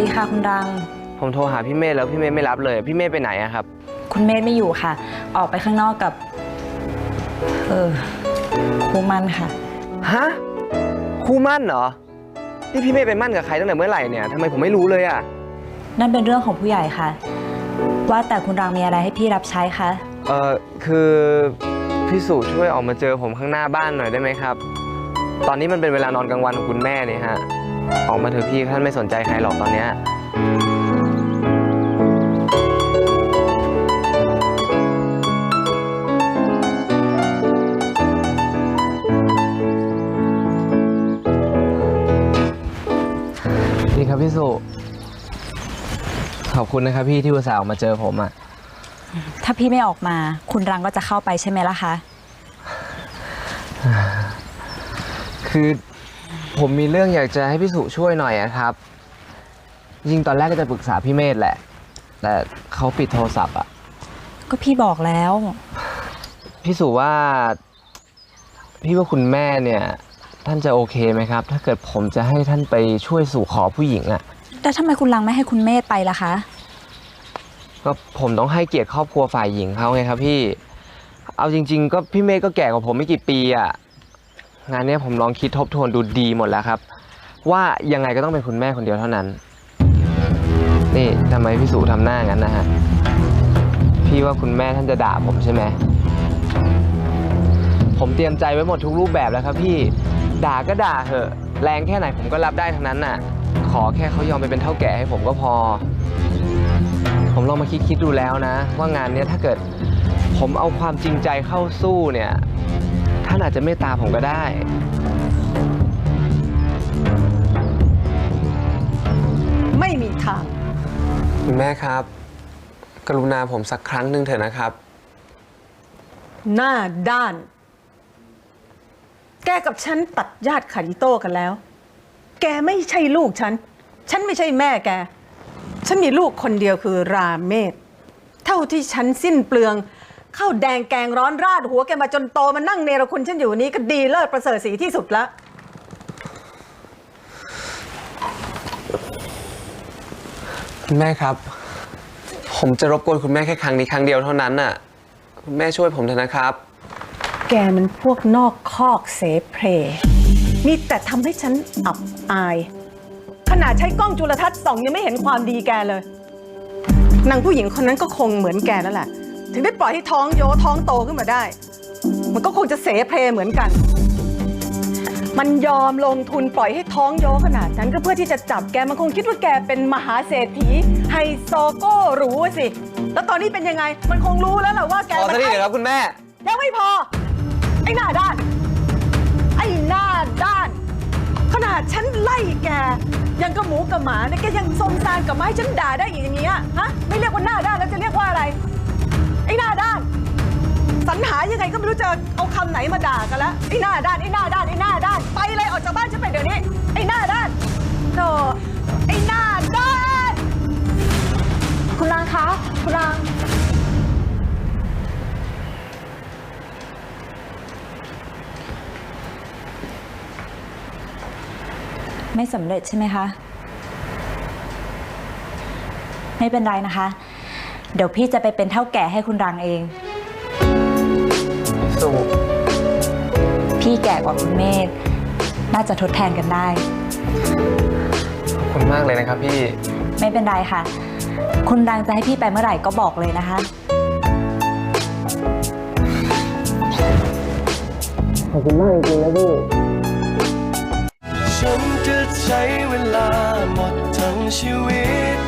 ดีค่ะคุณรัง ผมโทรหาพี่เมธแล้วพี่เมธไม่รับเลย พี่เมธไปไหนอะครับ คุณเมธไม่อยู่ค่ะ ออกไปข้างนอกกับ เออครูมันค่ะ ฮะคู่มั่นเหรอ นี่พี่เมธไปมั่นกับใครตั้งแต่เมื่อไหร่เนี่ยทำไมผมไม่รู้เลยอะนั่นเป็นเรื่องของผู้ใหญ่ค่ะ ว่าแต่คุณรังมีอะไรให้พี่รับใช้คะเออคือพี่สุช่วยออกมาเจอผมข้างหน้าบ้านหน่อยได้ไหมครับ ตอนนี้มันเป็นเวลานอนกลางวันของคุณแม่เนี่ยฮะ ออกมาเถอะพี่ท่านไม่สนใจใครหรอกตอนเนี้ยนี่ครับพี่สุขอบคุณนะครับพี่ที่อุตส่าห์ออกมาเจอผมอะ ถ้าพี่ไม่ออกมา คุณรังก็จะเข้าไปใช่ไหมล่ะคะ คือ ผมมีเรื่องอยากจะให้พี่สุช่วยหน่อยอะครับ ยิงตอนแรกก็จะปรึกษาพี่เมธแหละ แต่เขาปิดโทรศัพท์อะก็พี่บอกแล้ว พี่สุว่า พี่ว่าคุณแม่เนี่ย ท่านจะโอเคไหมครับ ถ้าเกิดผมจะให้ท่านไปช่วยสู่ขอผู้หญิงอะแล้วทำไมคุณรังไม่ให้คุณเมธไปล่ะคะ ก็ผมต้องให้เกียรติครอบครัวฝ่ายหญิงเขาไงครับพี่ เอาจริง ๆ ก็พี่เมธก็แก่กว่าผมไม่กี่ปีอะ งานนี้ผมลองคิดทบทวนดูดีหมดแล้วครับ ว่ายังไงก็ต้องเป็นคุณแม่คนเดียวเท่านั้น นี่ทำไมพี่สุทำหน้างั้นนะฮะ พี่ว่าคุณแม่ท่านจะด่าผมใช่ไหม ผมเตรียมใจไว้หมดทุกรูปแบบแล้วครับพี่ ด่าก็ด่าเถอะ แรงแค่ไหนผมก็รับได้ทั้งนั้นน่ะ ขอแค่เขายอมไปเป็นเท่าแก่ให้ผมก็พอ ผมลองมาคิดคิดดูแล้วนะ ว่างานนี้ถ้าเกิดผมเอาความจริงใจเข้าสู้เนี่ย ท่านอาจจะเมตตาผมก็ได้ ไม่มีทาง คุณแม่ครับ กรุณาผมสักครั้งหนึ่งเถอะนะครับ หน้าด้าน แกกับฉันตัดญาติขาดิโต้กันแล้ว แกไม่ใช่ลูกฉัน ฉันไม่ใช่แม่แก ฉันมีลูกคนเดียวคือราเมศ เท่าที่ฉันสิ้นเปลืองเข้าแดงแกงร้อนราดหัวแกมาจนโตมานั่งเนรคุณฉันอยู่นี้ก็ดีเลิศประเสริฐสีที่สุดละคุณแม่ครับ ผมจะรบกวนคุณแม่แค่ครั้งนี้ครั้งเดียวเท่านั้นน่ะคุณแม่ช่วยผมเถอะนะครับ แกมันพวกนอกคอกเสเพลมีแต่ทำให้ฉันอับอาย ขนาดใช้กล้องจุลทรรศน์ส่องยังไม่เห็นความดีแกเลยนางผู้หญิงคนนั้นก็คงเหมือนแกนั่นแหละ ถึงได้ปล่อยให้ท้องโยท้องโตขึ้นมาได้ มันก็คงจะเสเพลเหมือนกัน มันยอมลงทุนปล่อยให้ท้องโยขนาดนั้นก็เพื่อที่จะจับแกมันคงคิดว่าแกเป็นมหาเศรษฐีไฮโซโก้หรูอะสิ แล้วตอนนี้เป็นยังไง มันคงรู้แล้วแหละว่าแกพอมัสักทีเถอะครับคุณแม่ ยังไม่พอ ไอ้หน้าด้าน ไอ้หน้าด้าน ขนาดฉันไล่แก ยังกับหมูกับหมาเนี่ยแกยังสมซานกับไม้ฉันด่าได้อีกอย่างเงี้ยฮะไม่เรียกว่าหน้าด้านแล้วจะเรียกว่า ไหนมาด่ากันแล้วไอ้หน้าด้านไอ้หน้าด้านไอ้หน้าด้าน ไปเลยออกจากบ้านฉันไปเดี๋ยวนี้ไอ้หน้าด้านโธ่ไอ้หน้าด้าน คุณรังคะคุณรังไม่สำเร็จใช่ไหมคะ ไม่เป็นไรนะคะ เดี๋ยวพี่จะไปเป็นเท่าแก่ให้คุณรังเอง แก่กว่าคุณเมธน่าจะทดแทนกันได้ ขอบคุณมากเลยนะครับพี่ ไม่เป็นไรค่ะ คุณรังจะให้พี่ไปเมื่อไหร่ก็บอกเลยนะคะ ขอบคุณมากจริงๆนะพี่ ฉันจะใช้เวลาหมดทั้งชีวิต